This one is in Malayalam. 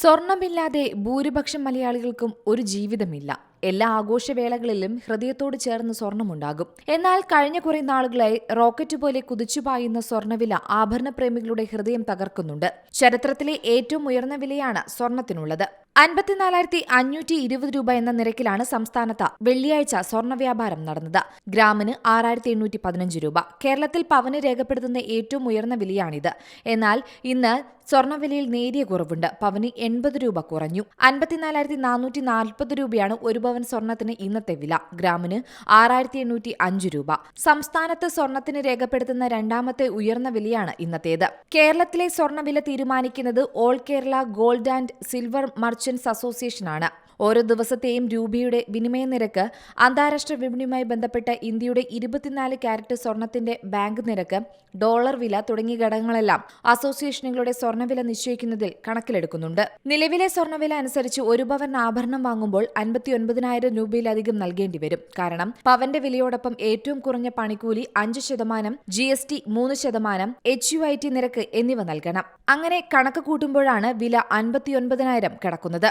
സ്വർണമില്ലാതെ ഭൂരിപക്ഷം മലയാളികൾക്കും ഒരു ജീവിതമില്ല. എല്ലാ ആഘോഷവേളകളിലും ഹൃദയത്തോട് ചേർന്ന് സ്വർണമുണ്ടാകും. എന്നാൽ കഴിഞ്ഞ കുറെ നാളുകളായി റോക്കറ്റ് പോലെ കുതിച്ചുപായുന്ന സ്വർണവില ആഭരണപ്രേമികളുടെ ഹൃദയം തകർക്കുന്നുണ്ട്. ചരിത്രത്തിലെ ഏറ്റവും ഉയർന്ന വിലയാണ് സ്വർണത്തിനുള്ളത്. അൻപത്തിനാലായിരത്തി അഞ്ഞൂറ്റി ഇരുപത് രൂപ എന്ന നിരക്കിലാണ് സംസ്ഥാനത്ത് വെള്ളിയാഴ്ച സ്വർണ വ്യാപാരം നടന്നത്. ഗ്രാമിന് ആറായിരത്തി എണ്ണൂറ്റി പതിനഞ്ച് രൂപ. കേരളത്തിൽ പവന് രേഖപ്പെടുത്തുന്ന ഏറ്റവും ഉയർന്ന വിലയാണിത്. എന്നാൽ ഇന്ന് സ്വർണവിലയിൽ നേരിയ കുറവുണ്ട്. പവന് എൺപത് രൂപ കുറഞ്ഞു. അൻപത്തിനാലായിരത്തി നാനൂറ്റി നാൽപ്പത് രൂപയാണ് ഒരു പവൻ സ്വർണത്തിന് ഇന്നത്തെ വില. ഗ്രാമിന് ആറായിരത്തി എണ്ണൂറ്റി അഞ്ച് രൂപ. സംസ്ഥാനത്ത് സ്വർണത്തിന് രേഖപ്പെടുത്തുന്ന രണ്ടാമത്തെ ഉയർന്ന വിലയാണ് ഇന്നത്തേത്. കേരളത്തിലെ സ്വർണവില തീരുമാനിക്കുന്നത് all Kerala gold and silver merchants അസോസിയേഷനാണ്. ഓരോ ദിവസത്തെയും രൂപയുടെ വിനിമയ നിരക്ക് അന്താരാഷ്ട്ര വിപണിയുമായി ബന്ധപ്പെട്ട ഇന്ത്യയുടെ ഇരുപത്തിനാല് ക്യാരറ്റ് സ്വർണത്തിന്റെ ബാങ്ക് നിരക്ക് ഡോളർ വില തുടങ്ങിയ ഘടകങ്ങളെല്ലാം അസോസിയേഷനുകളുടെ സ്വർണവില നിശ്ചയിക്കുന്നതിൽ കണക്കിലെടുക്കുന്നുണ്ട്. നിലവിലെ സ്വർണവില അനുസരിച്ച് ഒരു പവൻ ആഭരണം വാങ്ങുമ്പോൾ അൻപത്തിയൊൻപതിനായിരം രൂപയിലധികം നൽകേണ്ടി വരും. കാരണം പവന്റെ വിലയോടൊപ്പം ഏറ്റവും കുറഞ്ഞ പണിക്കൂലി അഞ്ച് ശതമാനം ജി എസ് ടി മൂന്ന് ശതമാനം എച്ച് യു ഐ ടി നിരക്ക് എന്നിവ നൽകണം. അങ്ങനെ കണക്ക് കൂട്ടുമ്പോഴാണ് വില അൻപത്തിയൊൻപതിനായിരം കടക്കുന്നത്.